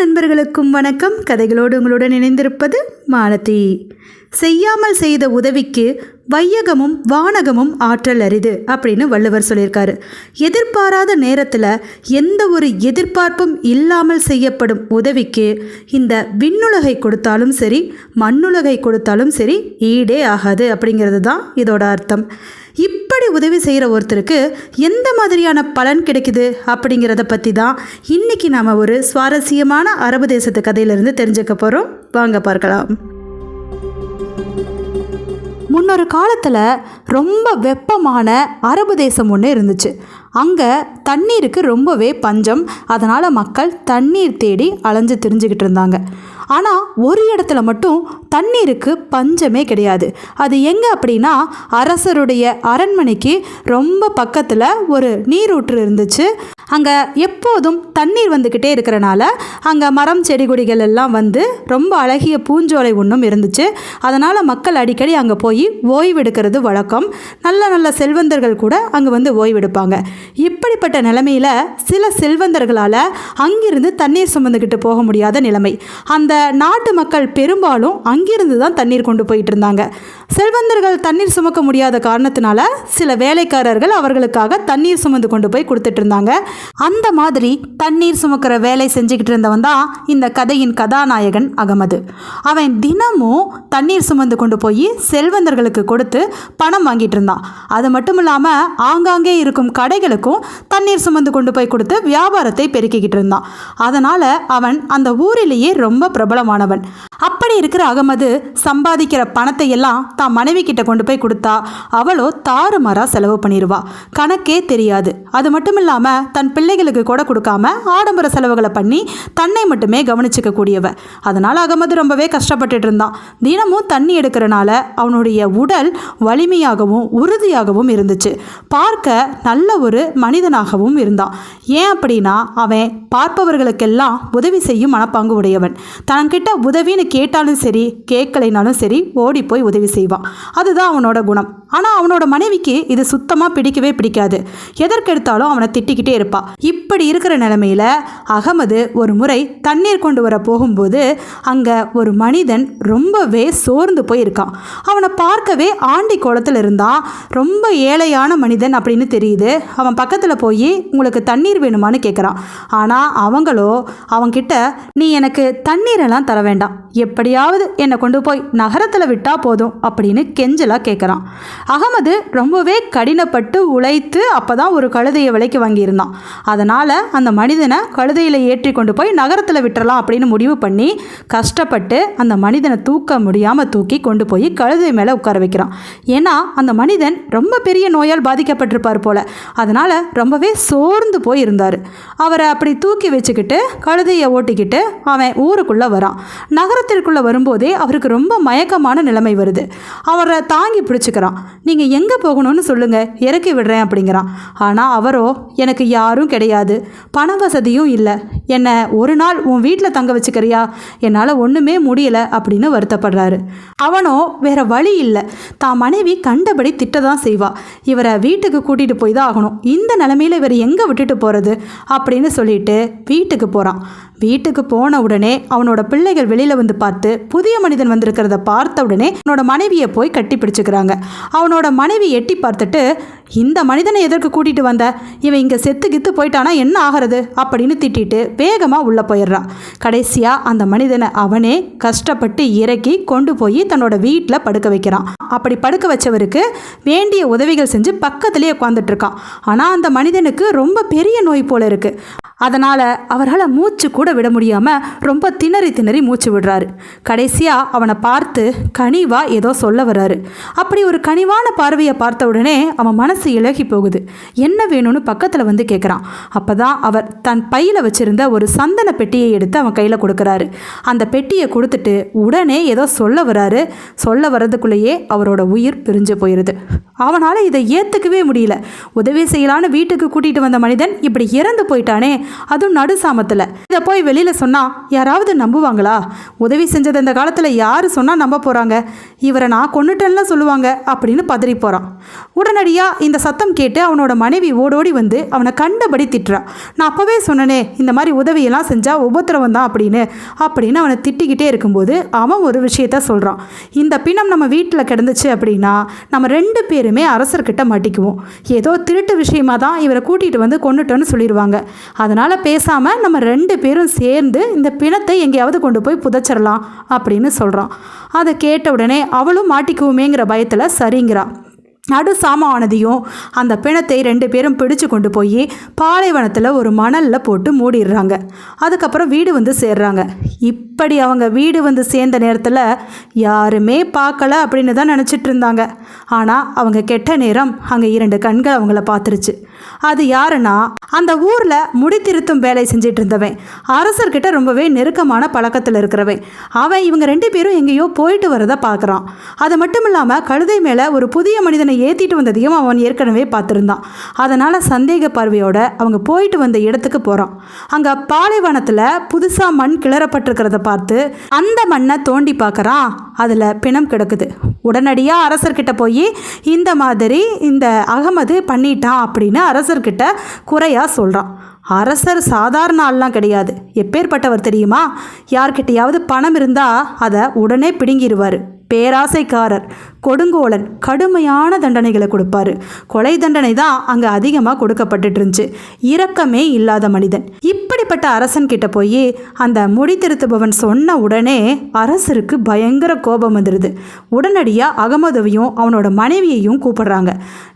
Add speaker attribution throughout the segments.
Speaker 1: நண்பர்களுக்கும் வணக்கம் கதைகளோடு உங்களுடன் இணைந்திருப்பது மாலதி செய்யாமல் செய்த உதவிக்கு வையகமும் வானகமும் ஆற்றல் அரிது அப்படின்னு வள்ளுவர் சொல்லியிருக்காரு எதிர்பாராத நேரத்தில் எந்த ஒரு எதிர்பார்ப்பும் இல்லாமல் செய்யப்படும் உதவிக்கு இந்த விண்ணுலகை கொடுத்தாலும் சரி மண்ணுலகை கொடுத்தாலும் சரி ஈடே ஆகாது அப்படிங்கிறது தான் இதோட அர்த்தம் இப்படி உதவி செய்கிற ஒருத்தருக்கு எந்த மாதிரியான பலன் கிடைக்குது அப்படிங்கிறத பற்றி தான் இன்றைக்கி நாம் ஒரு சுவாரஸ்யமான அரபு தேசத்து கதையிலிருந்து தெரிஞ்சுக்க போகிறோம் வாங்க பார்க்கலாம் முன்னொரு காலத்தில் ரொம்ப வெப்பமான அரபு தேசம் ஒன்று இருந்துச்சு அங்கே தண்ணீருக்கு ரொம்பவே பஞ்சம் அதனால் மக்கள் தண்ணீர் தேடி அலைஞ்சு தெரிஞ்சுக்கிட்டு இருந்தாங்க ஆனால் ஒரு இடத்துல மட்டும் தண்ணீருக்கு பஞ்சமே கிடையாது அது எங்கே அப்படின்னா அரசருடைய அரண்மனைக்கு ரொம்ப பக்கத்தில் ஒரு நீரூற்று இருந்துச்சு அங்கே எப்போதும் தண்ணீர் வந்துக்கிட்டே இருக்கிறனால அங்கே மரம் செடி கொடிகள் எல்லாம் வந்து ரொம்ப அழகிய பூஞ்சோலை ஒன்றும் இருந்துச்சு அதனால் மக்கள் அடிக்கடி அங்கே போய் ஓய்வெடுக்கிறது வழக்கம் நல்ல நல்ல செல்வந்தர்கள் கூட அங்கே வந்து ஓய்வெடுப்பாங்க இப்படிப்பட்ட நிலைமையில் சில செல்வந்தர்களால் அங்கிருந்து தண்ணீர் சுமந்துக்கிட்டு போக முடியாத நிலைமை அந்த நாட்டு மக்கள் பெரும்பாலும் அங்கிருந்து தான் தண்ணீர் கொண்டு போயிட்டு இருந்தாங்க செல்வந்தர்கள் தண்ணீர் சுமக்க முடியாத காரணத்தினால சில வேலைக்காரர்கள் அவர்களுக்காக தண்ணீர் சுமந்து கொண்டு போய் கொடுத்துட்டு இருந்தாங்க அந்த மாதிரி தண்ணீர் சுமக்கிற வேலை செஞ்சுக்கிட்டு இருந்தவன் தான் இந்த கதையின் கதாநாயகன் அகமது அவன் தினமும் தண்ணீர் சுமந்து கொண்டு போய் செல்வந்தர்களுக்கு கொடுத்து பணம் வாங்கிட்டு இருந்தான் அது மட்டும் இல்லாமல் ஆங்காங்கே இருக்கும் கடைகளுக்கும் தண்ணீர் சுமந்து கொண்டு போய் கொடுத்து வியாபாரத்தை பெருக்கிக்கிட்டு இருந்தான் அதனால் அவன் அந்த ஊரிலேயே ரொம்ப பிரபலமானவன் அப்படி இருக்கிற அகமது சம்பாதிக்கிற பணத்தை எல்லாம் தான் மனைவி கிட்ட கொண்டு போய் கொடுத்தா அவளோ தாறுமாறாக செலவு பண்ணிடுவா கணக்கே தெரியாது அது மட்டும் இல்லாமல் தன் பிள்ளைகளுக்கு கூட கொடுக்காம ஆடம்பர செலவுகளை பண்ணி தன்னை மட்டுமே கவனிச்சுக்க கூடியவ அதனால் அகமது ரொம்பவே கஷ்டப்பட்டுட்டு இருந்தான் தினமும் தண்ணி எடுக்கிறனால அவனுடைய உடல் வலிமையாகவும் உறுதியாகவும் இருந்துச்சு பார்க்க நல்ல ஒரு மனிதனாகவும் இருந்தான் ஏன் அப்படின்னா அவன் பார்ப்பவர்களுக்கெல்லாம் உதவி செய்யும் மனப்பாங்கு உடையவன் தன்கிட்ட உதவின்னு கேட்டாலும் சரி கேட்கலைனாலும் சரி ஓடி போய் உதவி செய்வான் அதுதான் அவனோட குணம் ஆனால் அவனோட மனைவிக்கு இது சுத்தமாக பிடிக்கவே பிடிக்காது எதற்கெடுத்தாலும் அவனை திட்டிக்கிட்டே இருப்பான் இருப்பா இப்படி இருக்கிற நிலமையில அகமது ஒரு முறை தண்ணீர் கொண்டு வர போகும்போது அங்கே ஒரு மனிதன் ரொம்பவே சோர்ந்து போயிருக்கான் அவனை பார்க்கவே ஆண்டி குளத்தில் இருந்தான் ரொம்ப ஏழையான மனிதன் அப்படின்னு தெரியுது அவன் பக்கத்தில் போய் உங்களுக்கு தண்ணீர் வேணுமான்னு கேட்குறான் ஆனால் அவங்களோ அவன்கிட்ட நீ எனக்கு தண்ணீரெல்லாம் தர வேண்டாம் எப்படியாவது என்னை கொண்டு போய் நகரத்தில் விட்டால் போதும் அப்படின்னு கெஞ்சலாக கேட்குறான் அகமது ரொம்பவே கடினப்பட்டு உழைத்து அப்போ தான் ஒரு கழுதையை விலைக்கு வாங்கியிருந்தான் அதனால் அந்த மனிதனை கழுதையில் ஏற்றி கொண்டு போய் நகரத்தில் விட்டுறலாம் அப்படின்னு முடிவு பண்ணி கஷ்டப்பட்டு அந்த மனிதனை தூக்க முடியாமல் தூக்கி கொண்டு போய் கழுதை மேலே உட்கார வைக்கிறான் ஏன்னா அந்த மனிதன் ரொம்ப பெரிய நோயால் பாதிக்கப்பட்டிருப்பார் போல் அதனால் ரொம்பவே சோர்ந்து போய் இருந்தார் அவரை அப்படி தூக்கி வச்சுக்கிட்டு கழுதையை ஓட்டிக்கிட்டு அவன் ஊருக்குள்ளே வரான் நகரத்திற்குள்ளே வரும்போதே அவருக்கு ரொம்ப மயக்கமான நிலைமை வருது அவரை தாங்கி பிடிச்சிக்கிறான் நீங்கள் எங்கே போகணும்னு சொல்லுங்கள் இறக்கி விடுறேன் அப்படிங்கிறான் ஆனால் அவரோ எனக்கு யார் யாரும் கிடையாது பண வசதியும் இல்லை என்னை ஒரு நாள் உன் வீட்டில் தங்க வச்சுக்கிறியா என்னால் ஒன்றுமே முடியலை அப்படின்னு வருத்தப்படுறாரு அவனோ வேற வழி இல்லை தான் மனைவி கண்டபடி திட்ட தான் செய்வா இவரை வீட்டுக்கு கூட்டிகிட்டு போய் தான் ஆகணும் இந்த நிலமையில் இவர் எங்கே விட்டுட்டு போகிறது அப்படின்னு சொல்லிட்டு வீட்டுக்கு போகிறான் வீட்டுக்கு போன உடனே அவனோட பிள்ளைகள் வெளியில் வந்து பார்த்து புதிய மனிதன் வந்திருக்கிறத பார்த்த உடனே அவனோட மனைவியை போய் கட்டி பிடிச்சிக்கிறாங்க அவனோட மனைவி எட்டி பார்த்துட்டு இந்த மனிதனை எதற்கு கூட்டிகிட்டு வந்த இவன் இங்கே செத்து கித்து போயிட்டானா என்ன ஆகிறது அப்படின்னு திட்டிட்டு வேகமாக உள்ளே போயிடுறான் கடைசியாக அந்த மனிதனை அவனே கஷ்டப்பட்டு இறக்கி கொண்டு போய் தன்னோட வீட்டில் படுக்க வைக்கிறான் அப்படி படுக்க வச்சவருக்கு வேண்டிய உதவிகள் செஞ்சு பக்கத்துலேயே இருக்கான் ஆனால் அந்த மனிதனுக்கு ரொம்ப பெரிய நோய் போல் இருக்குது அதனால் அவரால் மூச்சு கூட விட முடியாமல் ரொம்ப திணறி திணறி மூச்சு விடுறாரு கடைசியாக அவனை பார்த்து கனிவாக ஏதோ சொல்ல வர்றாரு அப்படி ஒரு கனிவான பார்வையை பார்த்த உடனே அவன் மனசு இலகி போகுது என்ன வேணும்னு பக்கத்தில் வந்து கேட்குறான் அப்போ தான் அவர் தன் பையில் வச்சுருந்த ஒரு சந்தன பெட்டியை எடுத்து அவன் கையில் கொடுக்குறாரு அந்த பெட்டியை கொடுத்துட்டு உடனே ஏதோ சொல்ல வர்றாரு சொல்ல வர்றதுக்குள்ளேயே அவரோட உயிர் பிரிஞ்சு போயிடுது அவனால் இதை ஏற்றுக்கவே முடியல உதவி செய்யலான்னு வீட்டுக்கு கூட்டிகிட்டு வந்த மனிதன் இப்படி இறந்து போயிட்டானே அதுவும் நடு சாமத்தில் இதை போய் வெளியில் சொன்னால் யாராவது நம்புவாங்களா உதவி செஞ்சது இந்த காலத்தில் யார் சொன்னால் நம்ப போகிறாங்க இவரை நான் கொண்டுட்டேன்ல சொல்லுவாங்க அப்படின்னு பதறி போகிறான் உடனடியாக இந்த சத்தம் கேட்டு அவனோட மனைவி ஓடோடி வந்து அவனை கண்டபடி திட்டுறான் நான் அப்போவே சொன்னனே இந்த மாதிரி உதவியெல்லாம் செஞ்சால் உபத்திரவம் தான் அப்படின்னு அப்படின்னு அவனை திட்டிக்கிட்டே இருக்கும்போது அவன் ஒரு விஷயத்த சொல்கிறான் இந்த பிணம் நம்ம வீட்டில் கிடந்துச்சு அப்படின்னா நம்ம ரெண்டு பேருமே அரசர்கிட்ட மாட்டிக்குவோம் ஏதோ திருட்டு விஷயமா தான் இவரை கூட்டிகிட்டு வந்து கொண்டுட்டோன்னு சொல்லிடுவாங்க அதனால் அதனால் பேசாமல் நம்ம ரெண்டு பேரும் சேர்ந்து இந்த பிணத்தை எங்கேயாவது கொண்டு போய் புதைச்சிடலாம் அப்படின்னு சொல்கிறான் அதை கேட்ட உடனே அவளும் மாட்டிக்குவோமேங்கிற பயத்தில் சரிங்கிறான் நடு சாமானதையும் அந்த பிணத்தை ரெண்டு பேரும் பிடிச்சு கொண்டு போய் பாலைவனத்தில் ஒரு மணலில் போட்டு மூடிடுறாங்க அதுக்கப்புறம் வீடு வந்து சேர்றாங்க இப்படி அவங்க வீடு வந்து சேர்ந்த நேரத்தில் யாருமே பார்க்கல அப்படின்னு தான் நினச்சிட்டு இருந்தாங்க ஆனால் அவங்க கெட்ட நேரம் அங்கே இரண்டு கண்கள் அவங்கள பார்த்துருச்சு அது யாருன்னா அந்த ஊரில் முடித்திருத்தும் வேலை செஞ்சிட்டு இருந்தவன் அரசர்கிட்ட ரொம்பவே நெருக்கமான பழக்கத்தில் இருக்கிறவன் அவன் இவங்க ரெண்டு பேரும் எங்கேயோ போயிட்டு வரதை பார்க்குறான் அது மட்டும் இல்லாமல் கழுதை மேலே ஒரு புதிய மனிதனை ஏற்றிட்டு வந்ததையும் அவன் ஏற்கனவே பார்த்துருந்தான் அதனால் சந்தேக பார்வையோட அவங்க போயிட்டு வந்த இடத்துக்கு போகிறான் அங்கே பாலைவனத்தில் புதுசாக மண் கிளறப்பட்டிருக்கிறத பார்த்து அந்த மண்ணை தோண்டி பார்க்குறான் அதில் பிணம் கிடக்குது உடனடியாக அரசர்கிட்ட போய் இந்த மாதிரி இந்த அகமது பண்ணிட்டான் அப்படின்னு அரசர்கிட்ட குறையாக சொல்கிறான் அரசர் சாதாரண ஆள்லாம் கிடையாது எப்பேற்பட்டவர் தெரியுமா யார்கிட்டையாவது பணம் இருந்தால் அதை உடனே பிடுங்கிடுவார் பேராசைக்காரர் கொடுங்கோலன் கடுமையான தண்டனைகளை கொடுப்பாரு கொலை தண்டனை தான் அங்கே அதிகமாக கொடுக்கப்பட்டுட்டு இருந்துச்சு இரக்கமே இல்லாத மனிதன் இப்போ இப்படிப்பட்ட கிட்ட போய் அந்த முடி திருத்துபவன் சொன்ன உடனே அரசருக்கு பயங்கர கோபம் வந்துடுது உடனடியாக அகமதுவையும் அவனோட மனைவியையும் கூப்பிடுறாங்க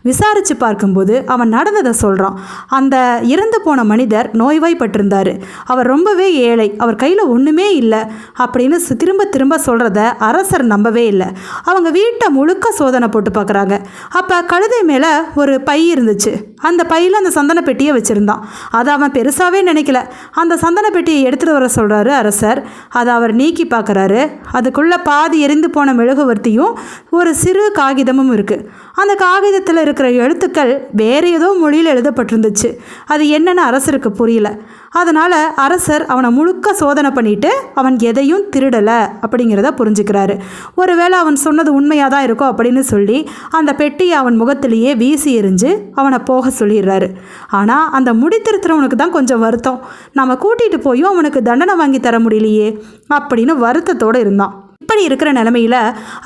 Speaker 1: விசாரித்து பார்க்கும்போது அவன் நடந்ததை சொல்கிறான் அந்த இறந்து போன மனிதர் நோய்வாய்ப்பட்டிருந்தார் அவர் ரொம்பவே ஏழை அவர் கையில் ஒன்றுமே இல்லை அப்படின்னு திரும்ப திரும்ப சொல்கிறத அரசர் நம்பவே இல்லை அவங்க வீட்டை முழுக்க சோதனை போட்டு பார்க்குறாங்க அப்போ கழுதை மேலே ஒரு பை இருந்துச்சு அந்த பையில் அந்த சந்தன பெட்டியை வச்சுருந்தான் அதை அவன் பெருசாகவே நினைக்கல அந்த சந்தன பெட்டியை எடுத்துகிட்டு வர சொல்கிறாரு அரசர் அதை அவர் நீக்கி பார்க்குறாரு அதுக்குள்ளே பாதி எரிந்து போன மெழுகுவர்த்தியும் ஒரு சிறு காகிதமும் இருக்குது அந்த காகிதத்தில் இருக்கிற எழுத்துக்கள் வேறு ஏதோ மொழியில் எழுதப்பட்டிருந்துச்சு அது என்னென்னு அரசருக்கு புரியல அதனால் அரசர் அவனை முழுக்க சோதனை பண்ணிவிட்டு அவன் எதையும் திருடலை அப்படிங்கிறத புரிஞ்சுக்கிறாரு ஒருவேளை அவன் சொன்னது உண்மையாக தான் இருக்கோ அப்படின்னு சொல்லி அந்த பெட்டியை அவன் முகத்திலேயே வீசி எறிஞ்சு அவனை போக சொல்லிடுறாரு ஆனால் அந்த முடி திருத்துறவனுக்கு தான் கொஞ்சம் வருத்தம் நம்ம கூட்டிகிட்டு போயும் அவனுக்கு தண்டனை வாங்கி தர முடியலையே அப்படின்னு வருத்தத்தோடு இருந்தான் இப்படி இருக்கிற நிலமையில்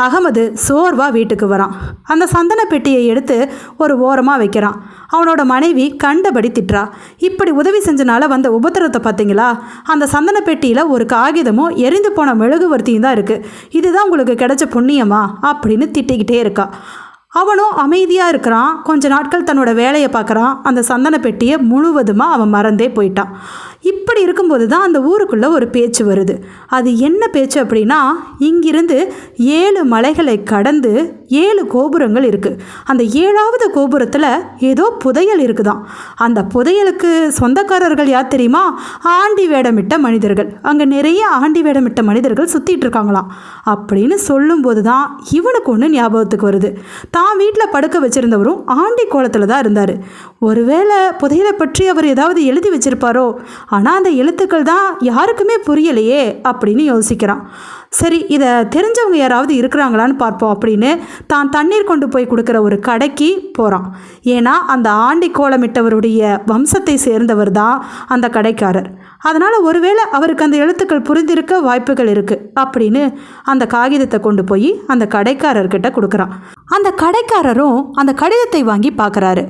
Speaker 1: அகமது சோர்வாக வீட்டுக்கு வரான் அந்த சந்தன பெட்டியை எடுத்து ஒரு ஓரமாக வைக்கிறான் அவனோட மனைவி கண்டபடி திட்டுறா இப்படி உதவி செஞ்சனால வந்த உபத்திரத்தை பார்த்தீங்களா அந்த சந்தன பெட்டியில் ஒரு காகிதமும் எரிந்து போன மெழுகுவர்த்தியும் தான் இருக்குது இதுதான் உங்களுக்கு கிடைச்ச புண்ணியமா அப்படின்னு திட்டிக்கிட்டே இருக்கா அவனும் அமைதியாக இருக்கிறான் கொஞ்ச நாட்கள் தன்னோட வேலையை பார்க்குறான் அந்த சந்தன பெட்டியை முழுவதுமாக அவன் மறந்தே போயிட்டான் இப்படி இருக்கும்போது தான் அந்த ஊருக்குள்ளே ஒரு பேச்சு வருது அது என்ன பேச்சு அப்படின்னா இங்கிருந்து ஏழு மலைகளை கடந்து ஏழு கோபுரங்கள் இருக்குது அந்த ஏழாவது கோபுரத்தில் ஏதோ புதையல் இருக்குதான் அந்த புதையலுக்கு சொந்தக்காரர்கள் யார் தெரியுமா ஆண்டி வேடமிட்ட மனிதர்கள் அங்கே நிறைய ஆண்டி வேடமிட்ட மனிதர்கள் சுற்றிட்டு இருக்காங்களாம் அப்படின்னு சொல்லும்போது தான் இவனுக்கு ஒன்று ஞாபகத்துக்கு வருது தான் வீட்டில் படுக்க வச்சிருந்தவரும் ஆண்டி கோலத்தில் தான் இருந்தார் ஒருவேளை புதையலை பற்றி அவர் ஏதாவது எழுதி வச்சிருப்பாரோ ஆனால் அந்த எழுத்துக்கள் தான் யாருக்குமே புரியலையே அப்படின்னு யோசிக்கிறான் சரி இதை தெரிஞ்சவங்க யாராவது இருக்கிறாங்களான்னு பார்ப்போம் அப்படின்னு தான் தண்ணீர் கொண்டு போய் கொடுக்குற ஒரு கடைக்கு போகிறான் ஏன்னா அந்த ஆண்டி கோலமிட்டவருடைய வம்சத்தை சேர்ந்தவர் தான் அந்த கடைக்காரர் அதனால் ஒருவேளை அவருக்கு அந்த எழுத்துக்கள் புரிந்திருக்க வாய்ப்புகள் இருக்குது அப்படின்னு அந்த காகிதத்தை கொண்டு போய் அந்த கடைக்காரர்கிட்ட கொடுக்குறான் அந்த கடைக்காரரும் அந்த கடிதத்தை வாங்கி பார்க்குறாரு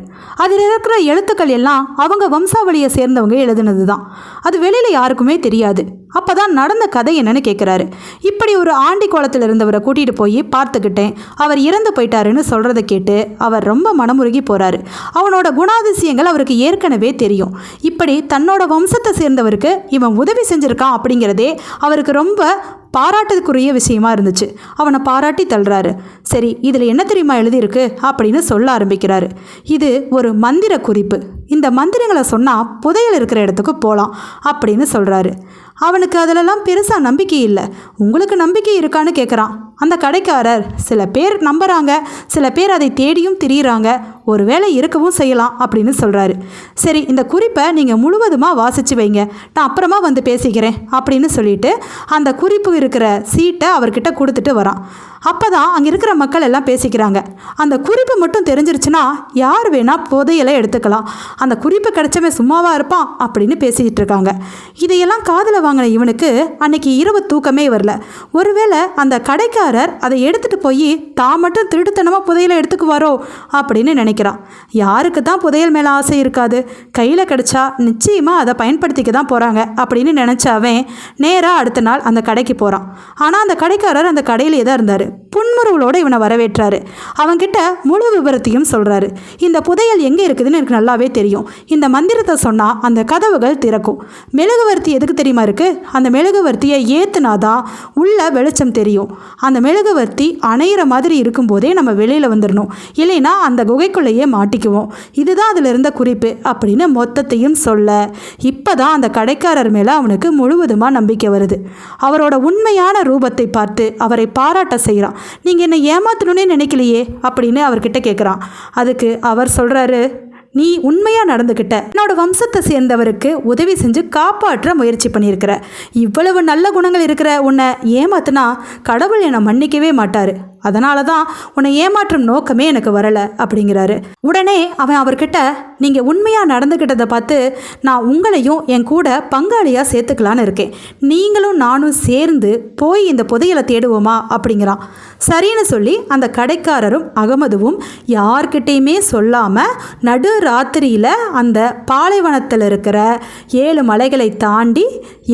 Speaker 1: அதில் இருக்கிற எழுத்துக்கள் எல்லாம் அவங்க வம்சாவளியை சேர்ந்தவங்க எழுதுனது தான் அது வெளியில் யாருக்குமே தெரியாது அப்போ தான் நடந்த கதை என்னன்னு கேட்குறாரு இப்படி ஒரு ஆண்டி கோலத்தில் இருந்தவரை கூட்டிகிட்டு போய் பார்த்துக்கிட்டேன் அவர் இறந்து போயிட்டாருன்னு சொல்கிறத கேட்டு அவர் ரொம்ப மனமுருகி போகிறாரு அவனோட குணாதிசயங்கள் அவருக்கு ஏற்கனவே தெரியும் இப்படி தன்னோட வம்சத்தை சேர்ந்தவருக்கு அவருக்கு இவன் உதவி செஞ்சுருக்கான் அப்படிங்கிறதே அவருக்கு ரொம்ப பாராட்டுக்குரிய விஷயமா இருந்துச்சு அவனை பாராட்டி தள்ளுறாரு சரி இதில் என்ன தெரியுமா எழுதியிருக்கு அப்படின்னு சொல்ல ஆரம்பிக்கிறாரு இது ஒரு மந்திர குறிப்பு இந்த மந்திரங்களை சொன்னால் புதையல் இருக்கிற இடத்துக்கு போகலாம் அப்படின்னு சொல்கிறாரு அவனுக்கு அதிலெல்லாம் பெருசாக நம்பிக்கை இல்லை உங்களுக்கு நம்பிக்கை இருக்கான்னு கேட்குறான் அந்த கடைக்காரர் சில பேர் நம்புகிறாங்க சில பேர் அதை தேடியும் திரியிறாங்க ஒருவேளை இருக்கவும் செய்யலாம் அப்படின்னு சொல்கிறாரு சரி இந்த குறிப்பை நீங்கள் முழுவதுமாக வாசித்து வைங்க நான் அப்புறமா வந்து பேசிக்கிறேன் அப்படின்னு சொல்லிட்டு அந்த குறிப்பு இருக்கிற சீட்டை அவர்கிட்ட கொடுத்துட்டு வரான் அப்போ தான் அங்கே இருக்கிற மக்கள் எல்லாம் பேசிக்கிறாங்க அந்த குறிப்பு மட்டும் தெரிஞ்சிருச்சுன்னா யார் வேணால் புதையலை எடுத்துக்கலாம் அந்த குறிப்பு கிடைச்சவன் சும்மாவாக இருப்பான் அப்படின்னு பேசிக்கிட்டு இருக்காங்க இதையெல்லாம் காதில் வாங்கின இவனுக்கு அன்னைக்கு இரவு தூக்கமே வரல ஒருவேளை அந்த கடைக்காரர் அதை எடுத்துகிட்டு போய் தான் மட்டும் திருட்டுத்தனமாக புதையலை எடுத்துக்குவாரோ அப்படின்னு நினைக்கிறான் யாருக்கு தான் புதையல் மேலே ஆசை இருக்காது கையில் கிடைச்சா நிச்சயமாக அதை பயன்படுத்திக்க தான் போகிறாங்க அப்படின்னு நினச்சாவே நேராக அடுத்த நாள் அந்த கடைக்கு போகிறான் ஆனால் அந்த கடைக்காரர் அந்த கடையில் தான் இருந்தார் புன்முறுவலோடு இவனை வரவேற்றாரு அவன்கிட்ட முழு விவரத்தையும் சொல்கிறாரு இந்த புதையல் எங்கே இருக்குதுன்னு எனக்கு நல்லாவே தெரியும் இந்த மந்திரத்தை சொன்னால் அந்த கதவுகள் திறக்கும் மெழுகுவர்த்தி எதுக்கு தெரியுமா இருக்குது அந்த மெழுகுவர்த்தியை ஏற்றுனாதான் உள்ள வெளிச்சம் தெரியும் அந்த மெழுகுவர்த்தி அணையிற மாதிரி இருக்கும்போதே நம்ம வெளியில் வந்துடணும் இல்லைன்னா அந்த குகைக்குள்ளேயே மாட்டிக்குவோம் இதுதான் அதில் இருந்த குறிப்பு அப்படின்னு மொத்தத்தையும் சொல்ல இப்போ தான் அந்த கடைக்காரர் மேலே அவனுக்கு முழுவதுமாக நம்பிக்கை வருது அவரோட உண்மையான ரூபத்தை பார்த்து அவரை பாராட்ட செய்ய செய்கிறான் நீங்கள் என்னை ஏமாற்றணுன்னே நினைக்கலையே அப்படின்னு அவர்கிட்ட கேட்குறான் அதுக்கு அவர் சொல்கிறாரு நீ உண்மையாக நடந்துக்கிட்ட என்னோட வம்சத்தை சேர்ந்தவருக்கு உதவி செஞ்சு காப்பாற்ற முயற்சி பண்ணியிருக்கிற இவ்வளவு நல்ல குணங்கள் இருக்கிற உன்னை ஏமாத்தினா கடவுள் என்னை மன்னிக்கவே மாட்டார் அதனால தான் உன்னை ஏமாற்றும் நோக்கமே எனக்கு வரலை அப்படிங்கிறாரு உடனே அவன் அவர்கிட்ட நீங்கள் உண்மையாக நடந்துக்கிட்டதை பார்த்து நான் உங்களையும் என் கூட பங்காளியாக சேர்த்துக்கலான்னு இருக்கேன் நீங்களும் நானும் சேர்ந்து போய் இந்த புதையலை தேடுவோமா அப்படிங்கிறான் சரின்னு சொல்லி அந்த கடைக்காரரும் அகமதுவும் யார்கிட்டையுமே சொல்லாமல் நடு ராத்திரியில் அந்த பாலைவனத்தில் இருக்கிற ஏழு மலைகளை தாண்டி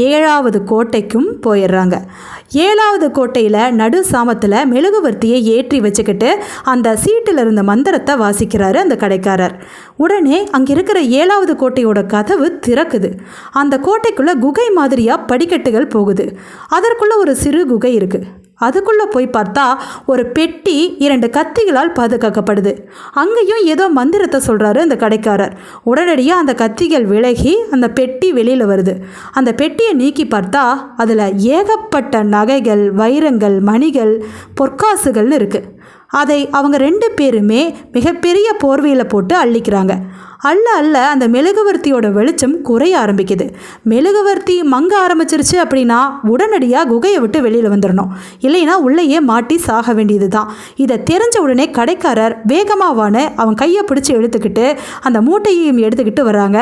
Speaker 1: ஏழாவது கோட்டைக்கும் போயிடுறாங்க ஏழாவது கோட்டையில் நடு சாமத்தில் மெழுகுவர்த்தியை ஏற்றி வச்சுக்கிட்டு அந்த சீட்டில் இருந்த மந்திரத்தை வாசிக்கிறாரு அந்த கடைக்காரர் உடனே அங்கே இருக்கிற ஏழாவது கோட்டையோட கதவு திறக்குது அந்த கோட்டைக்குள்ளே குகை மாதிரியாக படிக்கட்டுகள் போகுது அதற்குள்ளே ஒரு சிறு குகை இருக்குது அதுக்குள்ளே போய் பார்த்தா ஒரு பெட்டி இரண்டு கத்திகளால் பாதுகாக்கப்படுது அங்கேயும் ஏதோ மந்திரத்தை சொல்கிறாரு அந்த கடைக்காரர் உடனடியாக அந்த கத்திகள் விலகி அந்த பெட்டி வெளியில் வருது அந்த பெட்டியை நீக்கி பார்த்தா அதில் ஏகப்பட்ட நகைகள் வைரங்கள் மணிகள் பொற்காசுகள்னு இருக்குது அதை அவங்க ரெண்டு பேருமே மிகப்பெரிய போர்வையில் போட்டு அள்ளிக்கிறாங்க அல்ல அல்ல அந்த மெழுகுவர்த்தியோட வெளிச்சம் குறைய ஆரம்பிக்குது மெழுகுவர்த்தி மங்க ஆரம்பிச்சிருச்சு அப்படின்னா உடனடியாக குகையை விட்டு வெளியில் வந்துடணும் இல்லைன்னா உள்ளேயே மாட்டி சாக வேண்டியது தான் இதை தெரிஞ்ச உடனே கடைக்காரர் வேகமாவான அவன் கையை பிடிச்சி எடுத்துக்கிட்டு அந்த மூட்டையையும் எடுத்துக்கிட்டு வர்றாங்க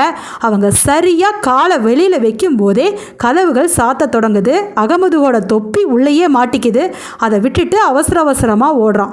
Speaker 1: அவங்க சரியாக காலை வெளியில் வைக்கும் போதே கதவுகள் சாத்த தொடங்குது அகமதுவோட தொப்பி உள்ளேயே மாட்டிக்குது அதை விட்டுட்டு அவசர அவசரமாக ஓடுறான்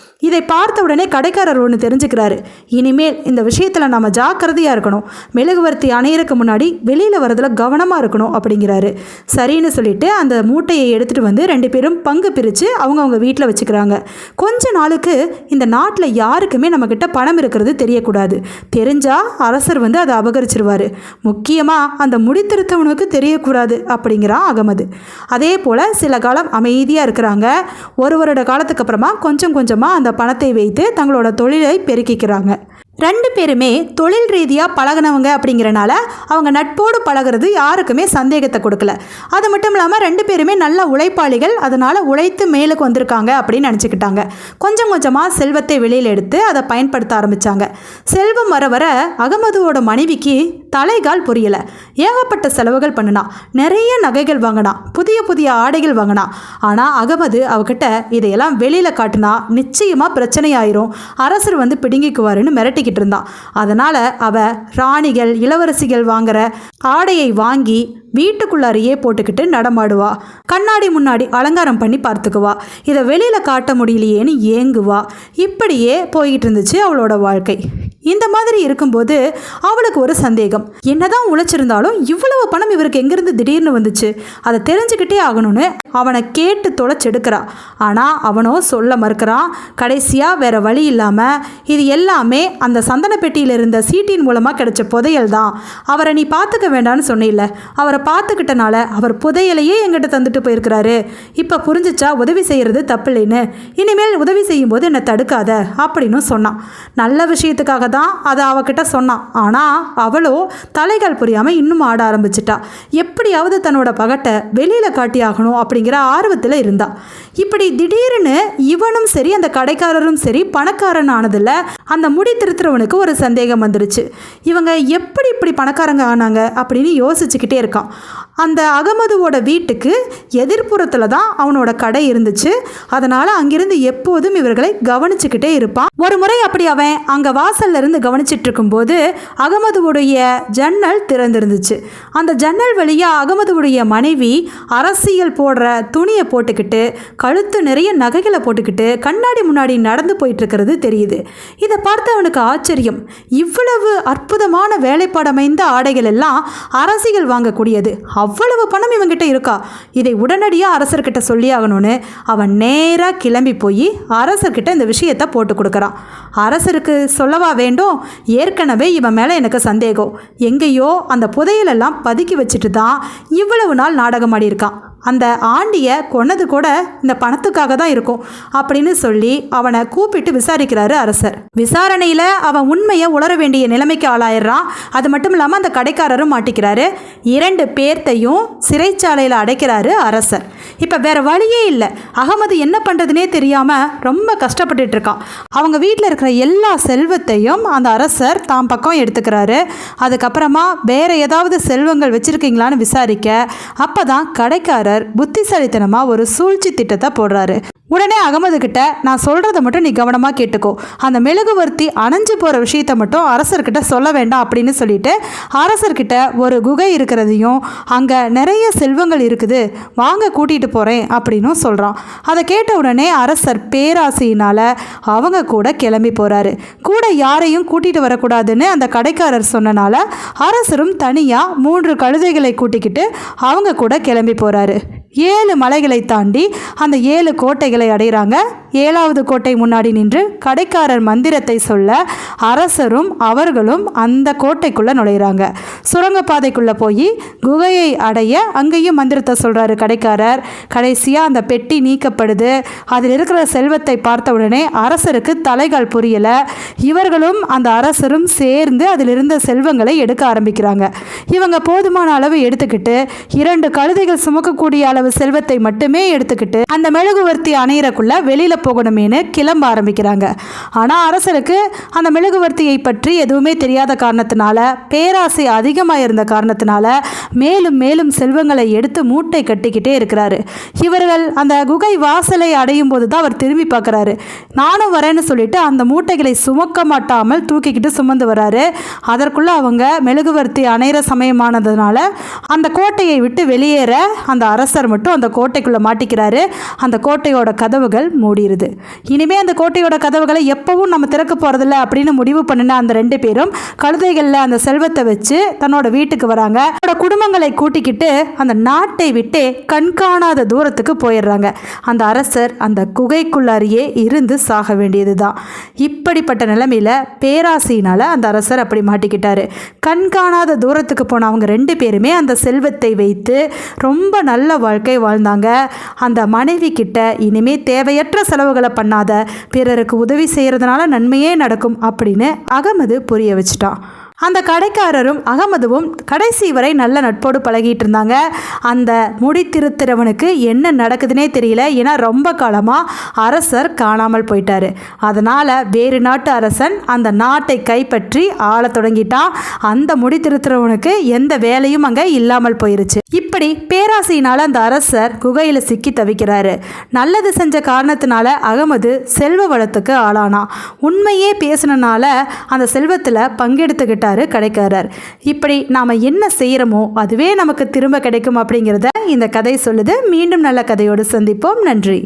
Speaker 1: இதை பார்த்த உடனே கடைக்காரர் ஒன்று தெரிஞ்சுக்கிறாரு இனிமேல் இந்த விஷயத்தில் நம்ம ஜாக்கிரதையாக இருக்கணும் மெழுகுவர்த்தி அணையிறக்கு முன்னாடி வெளியில் வரதில் கவனமாக இருக்கணும் அப்படிங்கிறாரு சரின்னு சொல்லிட்டு அந்த மூட்டையை எடுத்துகிட்டு வந்து ரெண்டு பேரும் பங்கு பிரித்து அவங்கவுங்க வீட்டில் வச்சுக்கிறாங்க கொஞ்ச நாளுக்கு இந்த நாட்டில் யாருக்குமே நம்மக்கிட்ட பணம் இருக்கிறது தெரியக்கூடாது தெரிஞ்சால் அரசர் வந்து அதை அபகரிச்சிருவார் முக்கியமாக அந்த முடித்திருத்தவனுக்கு தெரியக்கூடாது அப்படிங்கிறான் அகமது அதே போல் சில காலம் அமைதியாக இருக்கிறாங்க ஒரு வருட காலத்துக்கு அப்புறமா கொஞ்சம் கொஞ்சமாக அந்த பணத்தை வைத்து தங்களோட தொழிலை பெருக்கிக்கிறாங்க ரெண்டு பேருமே தொழில் ரீதியாக பழகினவங்க அப்படிங்கிறனால அவங்க நட்போடு பழகிறது யாருக்குமே சந்தேகத்தை கொடுக்கல அது மட்டும் இல்லாமல் ரெண்டு பேருமே நல்ல உழைப்பாளிகள் அதனால் உழைத்து மேலுக்கு வந்திருக்காங்க அப்படின்னு நினச்சிக்கிட்டாங்க கொஞ்சம் கொஞ்சமாக செல்வத்தை வெளியில் எடுத்து அதை பயன்படுத்த ஆரம்பித்தாங்க செல்வம் வர வர அகமதுவோட மனைவிக்கு தலைகால் புரியலை ஏகப்பட்ட செலவுகள் பண்ணினான் நிறைய நகைகள் வாங்கினான் புதிய புதிய ஆடைகள் வாங்கினா ஆனால் அகமது அவகிட்ட இதையெல்லாம் வெளியில் காட்டினா நிச்சயமாக பிரச்சனையாயிரும் அரசர் வந்து பிடுங்கிக்குவாருன்னு மிரட்டிக்கிட்டு சுற்றிக்கிட்டு இருந்தான் அதனால் அவள் ராணிகள் இளவரசிகள் வாங்குற ஆடையை வாங்கி வீட்டுக்குள்ளாரையே போட்டுக்கிட்டு நடமாடுவா கண்ணாடி முன்னாடி அலங்காரம் பண்ணி பார்த்துக்குவா இதை வெளியில் காட்ட முடியலையேன்னு ஏங்குவா இப்படியே போய்கிட்டு இருந்துச்சு அவளோட வாழ்க்கை இந்த மாதிரி இருக்கும்போது அவளுக்கு ஒரு சந்தேகம் என்னதான் உழைச்சிருந்தாலும் இவ்வளவு பணம் இவருக்கு எங்கேருந்து திடீர்னு வந்துச்சு அதை தெரிஞ்சுக்கிட்டே ஆகணும்னு அவனை கேட்டு தொலைச்செடுக்கிறா ஆனால் அவனோ சொல்ல மறுக்கிறான் கடைசியாக வேற வழி இல்லாமல் இது எல்லாமே அந்த சந்தன பெட்டியில் இருந்த சீட்டின் மூலமாக கிடைச்ச புதையல் தான் அவரை நீ பார்த்துக்க வேண்டான்னு சொன்னில்ல அவரை பார்த்துக்கிட்டனால அவர் புதையலையே எங்கிட்ட தந்துட்டு போயிருக்கிறாரு இப்போ புரிஞ்சிச்சா உதவி செய்கிறது தப்பு இல்லைன்னு இனிமேல் உதவி செய்யும்போது என்னை தடுக்காத அப்படின்னு சொன்னான் நல்ல விஷயத்துக்காக தான் அதை அவகிட்ட சொன்னான் ஆனால் அவளோ தலைகள் புரியாமல் இன்னும் ஆட ஆரம்பிச்சிட்டா எப்படியாவது தன்னோட பகட்டை வெளியில் காட்டியாகணும் அப்படிங்கிற ஆர்வத்தில் இருந்தா இப்படி திடீர்னு இவனும் சரி அந்த கடைக்காரரும் சரி பணக்காரன் ஆனதில் அந்த முடி திருத்துறவனுக்கு ஒரு சந்தேகம் வந்துருச்சு இவங்க எப்படி இப்படி பணக்காரங்க ஆனாங்க அப்படின்னு யோசிச்சுக்கிட்டே இருக்கான் அந்த அகமதுவோட வீட்டுக்கு எதிர்ப்புறத்தில் தான் அவனோட கடை இருந்துச்சு அதனால் அங்கிருந்து எப்போதும் இவர்களை கவனிச்சுக்கிட்டே இருப்பான் ஒரு முறை அப்படி அவன் அங்கே வாசல்ல இருந்து கவனிச்சிட்டு இருக்கும்போது அகமதுவுடைய ஜன்னல் திறந்திருந்துச்சு அந்த ஜன்னல் வழியாக அகமதுவுடைய மனைவி அரசியல் போடுற துணியை போட்டுக்கிட்டு கழுத்து நிறைய நகைகளை போட்டுக்கிட்டு கண்ணாடி முன்னாடி நடந்து போயிட்டு இருக்கிறது தெரியுது இதை பார்த்து அவனுக்கு ஆச்சரியம் இவ்வளவு அற்புதமான வேலைப்பாடமைந்த ஆடைகள் எல்லாம் அரசிகள் வாங்கக்கூடியது அவ்வளவு பணம் இவங்கிட்ட இருக்கா இதை உடனடியாக அரசர்கிட்ட சொல்லி ஆகணும்னு அவன் நேராக கிளம்பி போய் அரசர்கிட்ட இந்த விஷயத்தை போட்டு கொடுக்குறான் அரசருக்கு சொல்லவா வேண்டும் ஏற்கனவே இவன் மேலே எனக்கு சந்தேகம் எங்கேயோ அந்த புதையலெல்லாம் பதுக்கி வச்சுட்டு தான் இவ்வளவு நாள் நாடகமாடி இருக்கான் அந்த ஆண்டியை கொன்னது கூட இந்த பணத்துக்காக தான் இருக்கும் அப்படின்னு சொல்லி அவனை கூப்பிட்டு விசாரிக்கிறாரு அரசர் விசாரணையில் அவன் உண்மையை உளர வேண்டிய நிலைமைக்கு ஆளாயிடுறான் அது மட்டும் இல்லாமல் அந்த கடைக்காரரும் மாட்டிக்கிறாரு இரண்டு பேர்த்தையும் சிறைச்சாலையில் அடைக்கிறாரு அரசர் இப்போ வேறு வழியே இல்லை அகமது என்ன பண்ணுறதுனே தெரியாமல் ரொம்ப கஷ்டப்பட்டுட்டு இருக்கான் அவங்க வீட்டில் இருக்கிற எல்லா செல்வத்தையும் அந்த அரசர் தாம் பக்கம் எடுத்துக்கிறாரு அதுக்கப்புறமா வேறு ஏதாவது செல்வங்கள் வச்சுருக்கீங்களான்னு விசாரிக்க அப்போ தான் கடைக்காரர் புத்திசாலித்தனமாக ஒரு சூழ்ச்சி திட்டத்தை போடுறாரு உடனே அகமது கிட்ட நான் சொல்கிறத மட்டும் நீ கவனமாக கேட்டுக்கோ அந்த மெழுகுவர்த்தி அணைஞ்சு போகிற விஷயத்த மட்டும் அரசர்கிட்ட சொல்ல வேண்டாம் அப்படின்னு சொல்லிட்டு அரசர்கிட்ட ஒரு குகை இருக்கிறதையும் அங்கே நிறைய செல்வங்கள் இருக்குது வாங்க கூட்டிகிட்டு போகிறேன் அப்படின்னு சொல்கிறான் அதை கேட்ட உடனே அரசர் பேராசையினால் அவங்க கூட கிளம்பி போகிறாரு கூட யாரையும் கூட்டிகிட்டு வரக்கூடாதுன்னு அந்த கடைக்காரர் சொன்னனால அரசரும் தனியாக மூன்று கழுதைகளை கூட்டிக்கிட்டு அவங்க கூட கிளம்பி போகிறாரு ஏழு மலைகளை தாண்டி அந்த ஏழு கோட்டைகளை அடைகிறாங்க ஏழாவது கோட்டை முன்னாடி நின்று கடைக்காரர் மந்திரத்தை சொல்ல அரசரும் அவர்களும் அந்த கோட்டைக்குள்ளே நுழையிறாங்க சுரங்கப்பாதைக்குள்ளே போய் குகையை அடைய அங்கேயும் மந்திரத்தை சொல்கிறாரு கடைக்காரர் கடைசியாக அந்த பெட்டி நீக்கப்படுது அதில் இருக்கிற செல்வத்தை பார்த்த உடனே அரசருக்கு தலைகால் புரியலை இவர்களும் அந்த அரசரும் சேர்ந்து அதில் இருந்த செல்வங்களை எடுக்க ஆரம்பிக்கிறாங்க இவங்க போதுமான அளவு எடுத்துக்கிட்டு இரண்டு கழுதைகள் சுமக்கக்கூடிய அளவு செல்வத்தை மட்டுமே எடுத்துக்கிட்டு அந்த மெழுகுவர்த்தி அணையிறக்குள்ள வெளியில் போகணுமேனு கிளம்ப ஆரம்பிக்கிறாங்க ஆனால் அரசருக்கு அந்த மெழுகுவர்த்தியை பற்றி எதுவுமே தெரியாத காரணத்தினால பேராசை அதிகமாக இருந்த காரணத்தினால மேலும் மேலும் செல்வங்களை எடுத்து மூட்டை கட்டிக்கிட்டே இருக்கிறாரு இவர்கள் அந்த குகை வாசலை அடையும் போது தான் அவர் திரும்பி பார்க்குறாரு நானும் வரேன்னு சொல்லிட்டு அந்த மூட்டைகளை சுமக்க மாட்டாமல் தூக்கிக்கிட்டு சுமந்து வர்றாரு அதற்குள்ளே அவங்க மெழுகுவர்த்தி அணையிற சமயமானதுனால அந்த கோட்டையை விட்டு வெளியேற அந்த அரசர் மட்டும் அந்த கோட்டைக்குள்ளே மாட்டிக்கிறாரு அந்த கோட்டையோட கதவுகள் மூடி ஆகிறது இனிமே அந்த கோட்டையோட கதவுகளை எப்பவும் நம்ம திறக்க போகிறதில்ல அப்படின்னு முடிவு பண்ணின அந்த ரெண்டு பேரும் கழுதைகளில் அந்த செல்வத்தை வச்சு தன்னோட வீட்டுக்கு வராங்க குடும்பங்களை கூட்டிக்கிட்டு அந்த நாட்டை விட்டே கண்காணாத தூரத்துக்கு போயிடுறாங்க அந்த அரசர் அந்த குகைக்குள்ளாரியே இருந்து சாக வேண்டியது தான் இப்படிப்பட்ட நிலைமையில பேராசினால அந்த அரசர் அப்படி மாட்டிக்கிட்டாரு கண்காணாத தூரத்துக்கு போன அவங்க ரெண்டு பேருமே அந்த செல்வத்தை வைத்து ரொம்ப நல்ல வாழ்க்கை வாழ்ந்தாங்க அந்த மனைவி கிட்ட இனிமே தேவையற்ற செலவு செலவுகளை பண்ணாத பிறருக்கு உதவி செய்கிறதுனால நன்மையே நடக்கும் அப்படின்னு அகமது புரிய வச்சுட்டான் அந்த கடைக்காரரும் அகமதுவும் கடைசி வரை நல்ல நட்போடு பழகிட்டு இருந்தாங்க அந்த முடி திருத்துறவனுக்கு என்ன நடக்குதுன்னே தெரியல ஏன்னா ரொம்ப காலமாக அரசர் காணாமல் போயிட்டாரு அதனால் வேறு நாட்டு அரசன் அந்த நாட்டை கைப்பற்றி ஆள தொடங்கிட்டான் அந்த முடி திருத்துறவனுக்கு எந்த வேலையும் அங்கே இல்லாமல் போயிருச்சு இப்படி பேராசையினால் அந்த அரசர் குகையில் சிக்கி தவிக்கிறாரு நல்லது செஞ்ச காரணத்தினால அகமது செல்வ வளத்துக்கு ஆளானான் உண்மையே பேசினனால அந்த செல்வத்தில் பங்கெடுத்துக்கிட்டார் செய்கிறாரு கடைக்காரர் இப்படி நாம் என்ன செய்கிறோமோ அதுவே நமக்கு திரும்ப கிடைக்கும் அப்படிங்கிறத இந்த கதை சொல்லுது மீண்டும் நல்ல கதையோடு சந்திப்போம் நன்றி